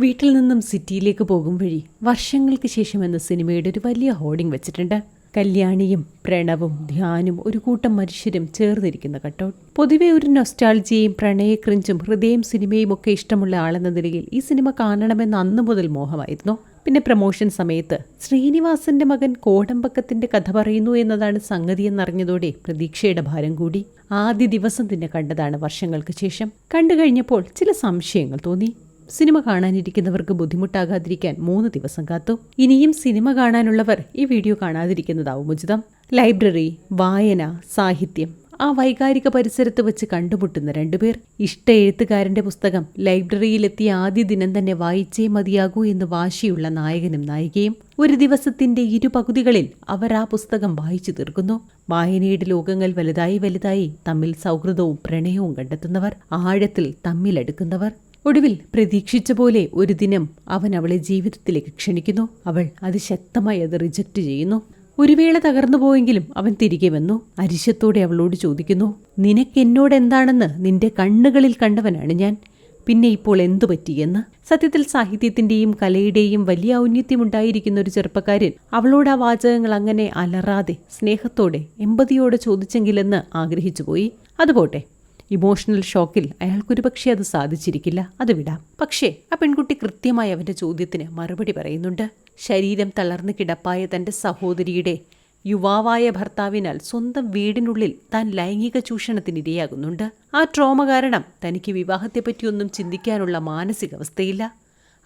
വീട്ടിൽ നിന്നും സിറ്റിയിലേക്ക് പോകും വഴി വർഷങ്ങൾക്ക് ശേഷം എന്ന സിനിമയുടെ ഒരു വലിയ ഹോർഡിംഗ് വെച്ചിട്ടുണ്ട്. കല്യാണിയും പ്രണവും ധ്യാനും ഒരു കൂട്ടം മനുഷ്യരും ചേർന്നിരിക്കുന്ന കട്ടൗട്ട് പൊതുവെ ഒരു നൊസ്റ്റാൾജിയയും പ്രണയക്രിഞ്ചും ഹൃദയം സിനിമയും ഒക്കെ ഇഷ്ടമുള്ള ആളെന്ന നിലയിൽ ഈ സിനിമ കാണണമെന്ന് അന്നു മുതൽ മോഹമായിരുന്നു. പിന്നെ പ്രമോഷൻ സമയത്ത് ശ്രീനിവാസന്റെ മകൻ കോടമ്പക്കത്തിന്റെ കഥ പറയുന്നു എന്നതാണ് സംഗതി എന്നറിഞ്ഞതോടെ പ്രതീക്ഷയുടെ ഭാരം കൂടി. ആദ്യ ദിവസം തന്നെ കണ്ടതാണ് വർഷങ്ങൾക്ക് ശേഷം. കണ്ടുകഴിഞ്ഞപ്പോൾ ചില സംശയങ്ങൾ തോന്നി. സിനിമ കാണാനിരിക്കുന്നവർക്ക് ബുദ്ധിമുട്ടാകാതിരിക്കാൻ മൂന്ന് ദിവസം കാത്തു. ഇനിയും സിനിമ കാണാനുള്ളവർ ഈ വീഡിയോ കാണാതിരിക്കുന്നതാവും ഉചിതം. ലൈബ്രറി വായന സാഹിത്യം ആ വൈകാരിക പരിസരത്ത് വെച്ച് കണ്ടുമുട്ടുന്ന രണ്ടുപേർ. ഇഷ്ട എഴുത്തുകാരന്റെ പുസ്തകം ലൈബ്രറിയിലെത്തിയ ആദ്യ ദിനം തന്നെ വായിച്ചേ മതിയാകൂ എന്ന് വാശിയുള്ള നായകനും നായികയും ഒരു ദിവസത്തിന്റെ ഇരുപകുതികളിൽ അവർ ആ പുസ്തകം വായിച്ചു തീർക്കുന്നു. വായനയുടെ ലോകങ്ങൾ വലുതായി വലുതായി തമ്മിൽ സൗഹൃദവും പ്രണയവും കണ്ടെത്തുന്നവർ ആഴത്തിൽ തമ്മിലെടുക്കുന്നവർ. ഒടുവിൽ പ്രതീക്ഷിച്ച പോലെ ഒരു ദിനം അവൻ അവളെ ജീവിതത്തിലേക്ക് ക്ഷണിക്കുന്നു. അവൾ അതിശക്തമായി അത് റിജക്റ്റ് ചെയ്യുന്നു. ഒരു വേള തകർന്നു പോയെങ്കിലും അവൻ തിരികെ വന്നു. അരിശത്തോടെ അവളോട് ചോദിക്കുന്നു നിനക്ക് എന്നോട് എന്താണെന്ന് നിന്റെ കണ്ണുകളിൽ കണ്ടവനാണ് ഞാൻ. പിന്നെ ഇപ്പോൾ എന്തു പറ്റിയെന്ന് സത്യത്തിൽ സാഹിത്യത്തിന്റെയും കലയുടെയും വലിയ ഔന്നത്യമുണ്ടായിരിക്കുന്ന ഒരു ചെറുപ്പക്കാരൻ അവളോട് ആ വാചകങ്ങൾ അങ്ങനെ അലറാതെ സ്നേഹത്തോടെ എമ്പതിയോടെ ചോദിച്ചെങ്കിലെന്ന് ആഗ്രഹിച്ചുപോയി. അതുപോട്ടെ ഇമോഷണൽ ഷോക്കിൽ അയാൾക്കൊരു പക്ഷേ അത് സാധിച്ചിരിക്കില്ല. അത് വിടാം. പക്ഷേ ആ പെൺകുട്ടി കൃത്യമായി അവന്റെ ചോദ്യത്തിന് മറുപടി പറയുന്നുണ്ട്. ശരീരം തളർന്ന് കിടപ്പായ തന്റെ സഹോദരിയുടെ യുവാവായ ഭർത്താവിനാൽ സ്വന്തം വീടിനുള്ളിൽ താൻ ലൈംഗിക ചൂഷണത്തിനിരയാകുന്നുണ്ട്. ആ ട്രോമ കാരണം തനിക്ക് വിവാഹത്തെപ്പറ്റിയൊന്നും ചിന്തിക്കാനുള്ള മാനസികാവസ്ഥയില്ല.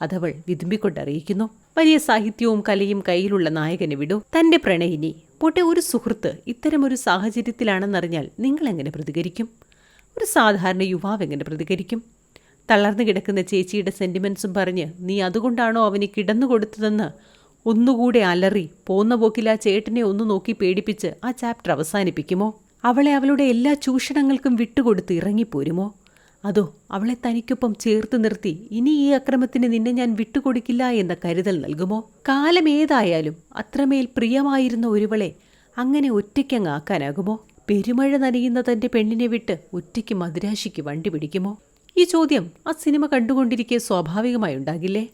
അതവൾ വിതുമ്പിക്കൊണ്ടറിയിക്കുന്നു. വലിയ സാഹിത്യവും കലയും കയ്യിലുള്ള നായകനെ വിടൂ. തന്റെ പ്രണയിനി. പോട്ടെ ഒരു സുഹൃത്ത് ഇത്തരമൊരു സാഹചര്യത്തിലാണെന്നറിഞ്ഞാൽ നിങ്ങൾ എങ്ങനെ പ്രതികരിക്കും? ഒരു സാധാരണ യുവാവ് എങ്ങനെ പ്രതികരിക്കും? തളർന്നു കിടക്കുന്ന ചേച്ചിയുടെ സെന്റിമെൻസും പറഞ്ഞ് നീ അതുകൊണ്ടാണോ അവന് കിടന്നു കൊടുത്തതെന്ന് ഒന്നുകൂടെ അലറി പോന്ന പോക്കിൽ ആ ചേട്ടനെ ഒന്ന് നോക്കി പേടിപ്പിച്ച് ആ ചാപ്റ്റർ അവസാനിപ്പിക്കുമോ? അവളെ അവളുടെ എല്ലാ ചൂഷണങ്ങൾക്കും വിട്ടുകൊടുത്ത് ഇറങ്ങിപ്പോരുമോ? അതോ അവളെ തനിക്കൊപ്പം ചേർത്ത് നിർത്തി ഇനി ഈ അക്രമത്തിന് നിന്നെ ഞാൻ വിട്ടുകൊടുക്കില്ല എന്ന കരുതൽ നൽകുമോ? കാലം ഏതായാലും അത്രമേൽ പ്രിയമായിരുന്ന ഒരുവളെ അങ്ങനെ ഒറ്റയ്ക്കങ്ങാക്കാനാകുമോ പെരുമഴ നനയുന്ന തന്റെ പെണ്ണിനെ വിട്ട് ഒറ്റയ്ക്ക് മദുരാശിക്ക് വണ്ടി പിടിക്കുമോ? ഈ ചോദ്യം ആ സിനിമ കണ്ടുകൊണ്ടിരിക്കെ സ്വാഭാവികമായി ഉണ്ടാകില്ലേ?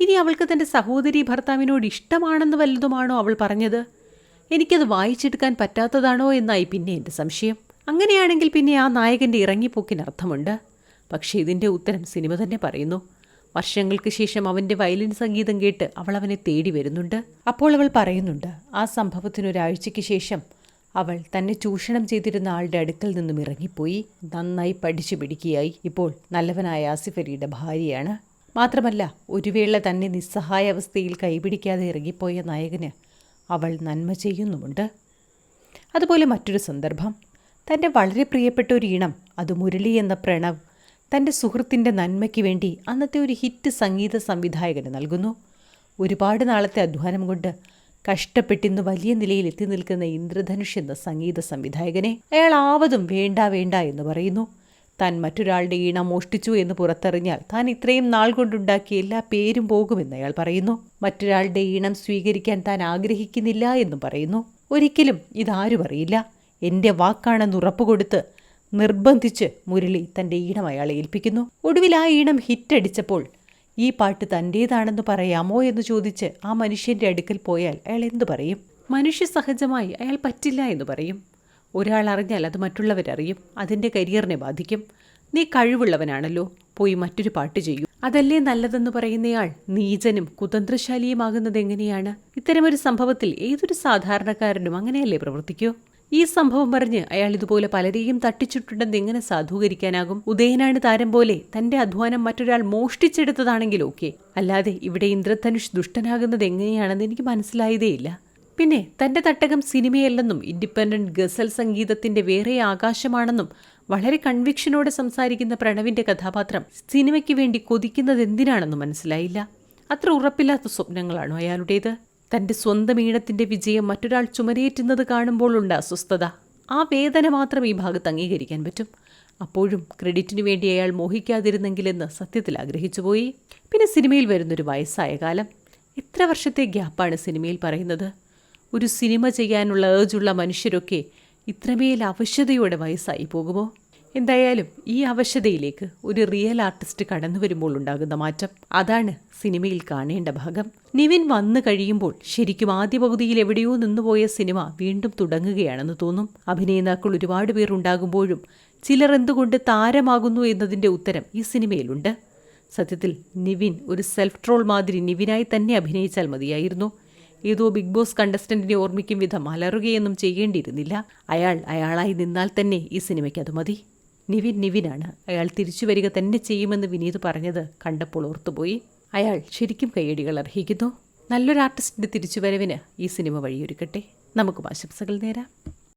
ഇനി അവൾക്ക് തന്റെ സഹോദരി ഭർത്താവിനോട് ഇഷ്ടമാണെന്ന് വല്ലതുമാണോ അവൾ പറഞ്ഞത്? എനിക്കത് വായിച്ചെടുക്കാൻ പറ്റാത്തതാണോ എന്നായി പിന്നെ എന്റെ സംശയം. അങ്ങനെയാണെങ്കിൽ പിന്നെ ആ നായകന്റെ ഇറങ്ങിപ്പോക്കിന് അർത്ഥമുണ്ട്. പക്ഷേ ഇതിന്റെ ഉത്തരം സിനിമ തന്നെ പറയുന്നു. വർഷങ്ങൾക്ക് ശേഷം അവന്റെ വയലിൻ സംഗീതം കേട്ട് അവൾ അവനെ തേടി വരുന്നുണ്ട്. അപ്പോൾ അവൾ പറയുന്നുണ്ട് ആ സംഭവത്തിനൊരാഴ്ചയ്ക്ക് ശേഷം അവൾ തന്നെ ചൂഷണം ചെയ്തിരുന്ന ആളുടെ അടുക്കൽ നിന്നും ഇറങ്ങിപ്പോയി. നന്നായി പഠിച്ചു പിടിക്കുകയായി ഇപ്പോൾ നല്ലവനായ ആസിഫലിയുടെ ഭാര്യയാണ്. മാത്രമല്ല ഒരു വേള തന്നെ നിസ്സഹായ അവസ്ഥയിൽ കൈപിടിക്കാതെ ഇറങ്ങിപ്പോയ നായകന് അവൾ നന്മ ചെയ്യുന്നുമുണ്ട്. അതുപോലെ മറ്റൊരു സന്ദർഭം. തന്റെ വളരെ പ്രിയപ്പെട്ട ഒരു ഇണം അത് മുരളി എന്ന പ്രണവ് തന്റെ സുഹൃത്തിന്റെ നന്മയ്ക്ക് വേണ്ടി അന്നത്തെ ഒരു ഹിറ്റ് സംഗീത സംവിധായകന് നൽകുന്നു. ഒരുപാട് നാളത്തെ അധ്വാനം കൊണ്ട് കഷ്ടപ്പെട്ടിന്ന് വലിയ നിലയിൽ എത്തി നിൽക്കുന്ന ഇന്ദ്രധനുഷ് എന്ന സംഗീത സംവിധായകനെ അയാൾ ആവതും വേണ്ട വേണ്ട എന്ന് പറയുന്നു. താൻ മറ്റൊരാളുടെ ഈണം മോഷ്ടിച്ചു എന്ന് പുറത്തറിഞ്ഞാൽ താൻ ഇത്രയും നാൾ കൊണ്ടുണ്ടാക്കിയ എല്ലാ പേരും പോകുമെന്ന് അയാൾ പറയുന്നു. മറ്റൊരാളുടെ ഈണം സ്വീകരിക്കാൻ താൻ ആഗ്രഹിക്കുന്നില്ല എന്നും പറയുന്നു. ഒരിക്കലും ഇതാരും അറിയില്ല. എന്റെ വാക്കാണെന്ന് ഉറപ്പുകൊടുത്ത് നിർബന്ധിച്ച് മുരളി തന്റെ ഈണം അയാളെ ഏൽപ്പിക്കുന്നു. ഒടുവിൽ ആ ഈണം ഹിറ്റടിച്ചപ്പോൾ ഈ പാട്ട് തന്റേതാണെന്ന് പറയാമോ എന്ന് ചോദിച്ച് ആ മനുഷ്യന്റെ അടുക്കൽ പോയാൽ അയാൾ എന്തു പറയും? മനുഷ്യ സഹജമായി അയാൾ പറ്റില്ല എന്ന് പറയും. ഒരാൾ അറിഞ്ഞാൽ അത് മറ്റുള്ളവരറിയും. അതിന്റെ കരിയറിനെ ബാധിക്കും. നീ കഴിവുള്ളവനാണല്ലോ. പോയി മറ്റൊരു പാട്ട് ചെയ്യൂ. അതല്ലേ നല്ലതെന്ന് പറയുന്നയാൾ നീചനും കുതന്ത്രശാലിയുമാകുന്നത് എങ്ങനെയാണ്? ഇത്തരമൊരു സംഭവത്തിൽ ഏതൊരു സാധാരണക്കാരനും അങ്ങനെയല്ലേ പ്രവർത്തിക്കൂ? ഈ സംഭവം പറഞ്ഞ് അയാൾ ഇതുപോലെ പലരെയും തട്ടിച്ചിട്ടുണ്ടെന്ന് എങ്ങനെ സാധൂകരിക്കാനാകും? ഉദയനാണ് താരം പോലെ തന്റെ അധ്വാനം മറ്റൊരാൾ മോഷ്ടിച്ചെടുത്തതാണെങ്കിൽ ഓക്കെ. അല്ലാതെ ഇവിടെ ഇന്ദ്രധനുഷ് ദുഷ്ടനാകുന്നത് എങ്ങനെയാണെന്ന് എനിക്ക് മനസ്സിലായതേയില്ല. പിന്നെ തന്റെ തട്ടകം സിനിമയല്ലെന്നും ഇൻഡിപെൻഡന്റ് ഗസൽ സംഗീതത്തിന്റെ വേറെ ആകാശമാണെന്നും വളരെ കൺവിക്ഷനോടെ സംസാരിക്കുന്ന പ്രണവിന്റെ കഥാപാത്രം സിനിമയ്ക്ക് വേണ്ടി കൊതിക്കുന്നത് എന്തിനാണെന്നും മനസ്സിലായില്ല. അത്ര ഉറപ്പില്ലാത്ത സ്വപ്നങ്ങളാണോ അയാളുടേത്? തന്റെ സ്വന്തം ഈണത്തിന്റെ വിജയം മറ്റൊരാൾ ചുമരേറ്റുന്നത് കാണുമ്പോഴുണ്ട് അസ്വസ്ഥത. ആ വേദന മാത്രം ഈ ഭാഗത്ത് അംഗീകരിക്കാൻ പറ്റും. അപ്പോഴും ക്രെഡിറ്റിനു വേണ്ടി അയാൾ മോഹിക്കാതിരുന്നെങ്കിലെന്ന് സത്യത്തിൽ ആഗ്രഹിച്ചുപോയി പിന്നെ സിനിമയിൽ വരുന്നൊരു വയസ്സായ കാലം. എത്ര വർഷത്തെ ഗ്യാപ്പാണ് സിനിമയിൽ പറയുന്നത്? ഒരു സിനിമ ചെയ്യാനുള്ള ഏജുള്ള മനുഷ്യരൊക്കെ ഇത്രമേൽ അവശ്യതയോടെ വയസ്സായി പോകുമോ? എന്തായാലും ഈ അവശതയിലേക്ക് ഒരു റിയൽ ആർട്ടിസ്റ്റ് കടന്നു വരുമ്പോൾ ഉണ്ടാകുന്ന മാറ്റം അതാണ് സിനിമയിൽ കാണേണ്ട ഭാഗം. നിവിൻ വന്നു കഴിയുമ്പോൾ ശരിക്കും ആദ്യ പകുതിയിൽ എവിടെയോ നിന്നുപോയ സിനിമ വീണ്ടും തുടങ്ങുകയാണെന്ന് തോന്നും. അഭിനേതാക്കൾ ഒരുപാട് പേർ ഉണ്ടാകുമ്പോഴും ചിലർ എന്തുകൊണ്ട് താരമാകുന്നു എന്നതിന്റെ ഉത്തരം ഈ സിനിമയിലുണ്ട്. സത്യത്തിൽ നിവിൻ ഒരു സെൽഫ് ട്രോൾ മാതിരി നിവിനായി തന്നെ അഭിനയിച്ചാൽ മതിയായിരുന്നു. ഏതോ ബിഗ് ബോസ് കണ്ടസ്റ്റന്റിനെ ഓർമ്മിക്കും വിധം അലറുകയൊന്നും ചെയ്യേണ്ടിയിരുന്നില്ല. അയാൾ അയാളായി നിന്നാൽ തന്നെ ഈ സിനിമയ്ക്ക് അത് മതി. നിവിൻ നിവിനാണ്. അയാൾ തിരിച്ചു വരിക തന്നെ ചെയ്യുമെന്ന് വിനീത് പറഞ്ഞത് കണ്ടപ്പോൾ ഓർത്തുപോയി. അയാൾ ശരിക്കും കൈയടികൾ അർഹിക്കുന്നു. നല്ലൊരു ആർട്ടിസ്റ്റിന്റെ തിരിച്ചുവരവിന് ഈ സിനിമ വഴിയൊരുക്കട്ടെ. നമുക്കും ആശംസകൾ നേരാം.